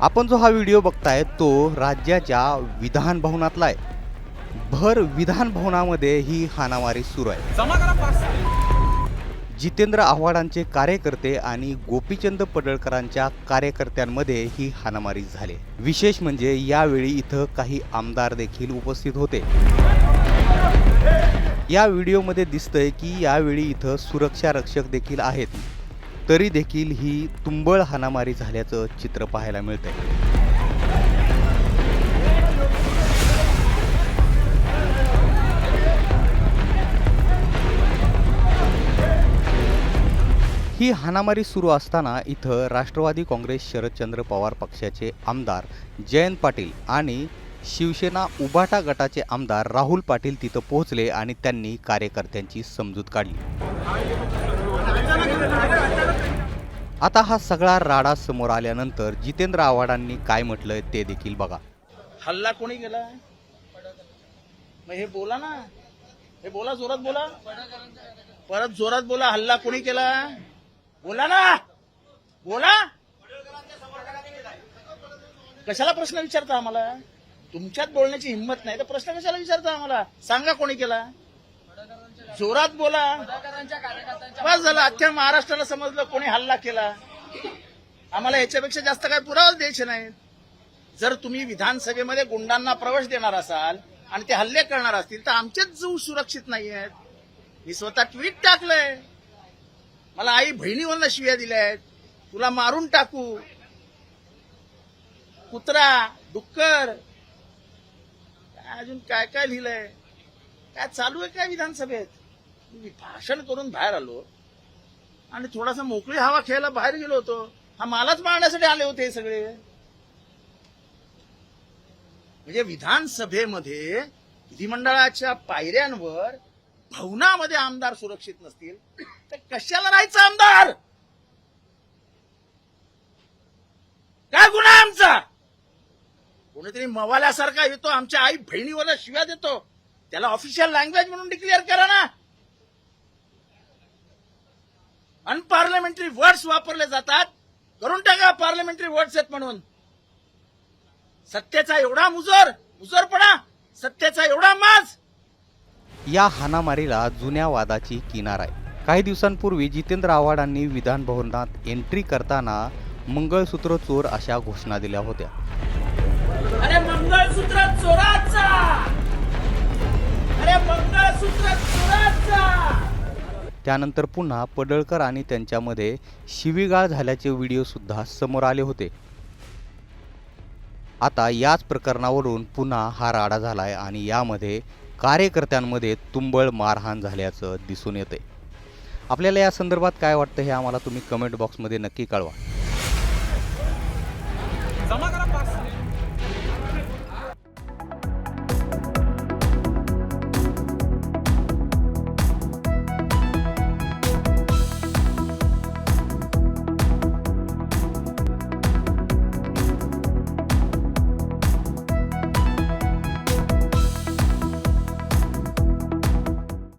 आपण जो हा व्हिडिओ बघताय तो राज्याच्या विधान भवनातला आहे. भर विधान भवनामध्ये ही हाणामारी सुरू आहे. जितेंद्र आव्हाडांचे कार्यकर्ते आणि गोपीचंद पडळकरांच्या कार्यकर्त्यांमध्ये ही हाणामारी झाली. विशेष म्हणजे यावेळी इथं काही आमदार देखील उपस्थित होते. या व्हिडिओमध्ये दिसतंय की यावेळी इथं सुरक्षा रक्षक देखील आहेत. तरी देखील ही तुंबळ हाणामारी झाल्याचं चित्र पाहायला मिळतंय. ही हाणामारी सुरू असताना इथं राष्ट्रवादी काँग्रेस शरदचंद्र पवार पक्षाचे आमदार जयंत पाटील आणि शिवसेना उबाटा गटाचे आमदार राहुल पाटील तिथं पोहोचले आणि त्यांनी कार्यकर्त्यांची समजूत काढली. आता हा सगळा राडा समोर आल्यानंतर जितेंद्र आव्हाडांनी काय म्हटलंय ते देखील बघा. हल्ला कोणी केला? मग हे बोला ना. हे बोला जोरात बोला. परत जोरात बोला हल्ला कोणी केला? बोला ना. बोला. कशाला प्रश्न विचारता आम्हाला? तुमच्यात बोलण्याची हिंमत नाही तर प्रश्न कशाला विचारता आम्हाला? सांगा कोणी केला? जोरात बोला. बस झालं अख्ख्या महाराष्ट्राला समजलं कोणी हल्ला केला. आम्हाला याच्यापेक्षा जास्त काय पुरावाच द्यायचे नाहीत. जर तुम्ही विधानसभेमध्ये गुंडांना प्रवेश देणार असाल आणि ते हल्ले करणार असतील तर आमचेच जीव सुरक्षित नाही आहेत. मी स्वतः ट्विट टाकलंय. मला आई बहिणीवरनं शिव्या दिल्या आहेत. तुला मारून टाकू. कुत्रा डुक्कर. अजून काय काय लिहिलंय? काय चालू आहे काय विधानसभेत? मी भाषण करून बाहेर आलो आणि थोडासा मोकळी हवा खेळायला बाहेर गेलो होतो. हा मालाच मारण्यासाठी आले होते हे सगळे. म्हणजे विधानसभेमध्ये विधिमंडळाच्या पायऱ्यांवर भवनामध्ये आमदार सुरक्षित नसतील तर कशाला राहायचं आमदार? काय गुन्हा आहे आमचा? कोणीतरी मवाल्यासारखा येतो आमच्या आई बहिणीवर शिव्या देतो. त्याला ऑफिशियल लँग्वेज म्हणून डिक्लेअर करा ना. अनपार्लमेंटरी वर्ड्स वापरले जातात. करून टाका पार्लमेंटरी वर्ड्स आहेत म्हणून. सत्तेचा एवढा मुजोर मुजोरपणा सत्तेचा एवढा माज. या हाणामारीला जुन्या वादाची किनार आहे. काही दिवसांपूर्वी जितेंद्र आव्हाडांनी विधान भवनात एंट्री करताना मंगळसूत्र चोर अशा घोषणा दिल्या होत्या. त्यानंतर पुन्हा पडळकर आणि त्यांच्यामध्ये शिवीगाळ झाल्याचे व्हिडिओसुद्धा समोर आले होते. आता याच प्रकरणावरून पुन्हा हा राडा झाला आहे आणि यामध्ये कार्यकर्त्यांमध्ये तुंबळ मारहाण झाल्याचं दिसून येते आपल्याला या संदर्भात काय वाटतं हे आम्हाला तुम्ही कमेंट बॉक्समध्ये नक्की कळवा.